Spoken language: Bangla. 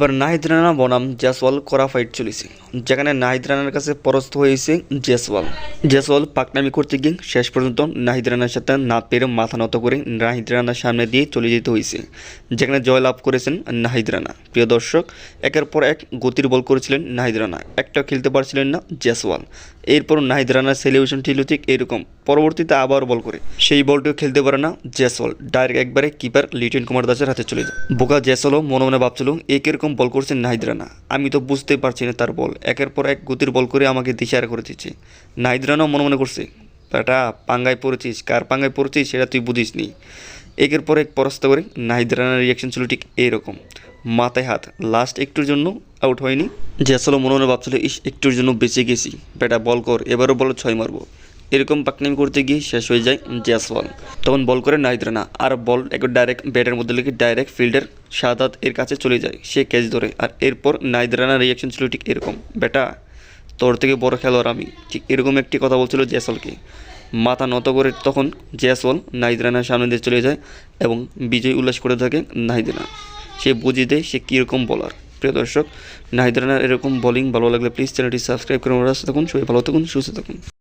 এবার নাহিদ রানা বনাম জেসওয়াল করা ফাইট চলেছে। যেখানে নাহিদ রানার কাছে পরাস্ত হয়েছে জেসওয়াল। জেসওয়াল পাকনামি করতে গিয়ে শেষ পর্যন্ত নাহিদ রানার সাথে না পেরে মাথা নত করে নাহিদ রানার সামনে দিয়ে চলে যেতে হয়েছে। যেখানে জয়লাভ করেছেন নাহিদ রানা। প্রিয় দর্শক, একের পর এক গতির বল করেছিলেন নাহিদ রানা। একটাও খেলতে পারছিলেন না জেসওয়াল। এরপর নাহিদ রানার সেলিব্রেশন ছিল ঠিক এরকম। পরবর্তীতে আবার বল করে। সেই বলটিও খেলতে পারে না জেসওয়াল ডাইরেক্ট একবারে কিপার লিটন কুমার দাসের হাতে চলে যায়। বোকা জেসওয়ালও মনে মনে ভাবছিল, এ কীরকম বল করছে নাহিদ রানা? আমি তো বুঝতেই পারছি না তার বল। একের পর এক গতির বল করে আমাকে দিশার করে দিচ্ছে। নাহিদ রানাও মনে মনে করছে, বেটা, পাঙ্গায় পড়েছিস, কার পাঙ্গায় পড়েছিস সেটা তুই বুঝিস নি একের পর এক পরাস্ত করে নাহিদ রানার রিয়াকশন ছিল ঠিক এইরকম। মাথায় হাত লাস্ট একটুর জন্য আউট হয়নি। যে আসলে মনে মনে ভাবছিল, ইস, একটুর জন্য বেঁচে গেছি। বেটা, বল কর, এবারও বল ছয় মারবো। এরকম পাকনামি করতে গিয়ে শেষ হয়ে যায় জেসওয়াল। তখন বল করে নাহিদ রানা, আর বল একবার ডাইরেক্ট ব্যাটের মধ্যে লেগে ডাইরেক্ট ফিল্ডার সাদাত এর কাছে চলে যায়, সে ক্যাচ ধরে। আর এরপর নাহিদ রানার রিয়াকশন ছিল ঠিক এরকম, বেটা, তোর থেকে বড় খেলোয়াড় আমি। ঠিক এরকম একটি কথা বলছিল জেসওয়ালকে। মাথা নত করে তখন জেসওয়াল নাহিদ রানার সামনে দিয়ে চলে যায় এবং বিজয় উল্লাস করে থাকে নাহিদরানা। সে বুঝিয়ে দেয় সে কীরকম বলার প্রিয় দর্শক, নাহিদরানার এরকম বোলিং ভালো লাগলে প্লিজ চ্যানেলটি সাবস্ক্রাইব করে রাস্তা থাকুন। সবাই ভালো থাকুন, সুস্থ থাকুন।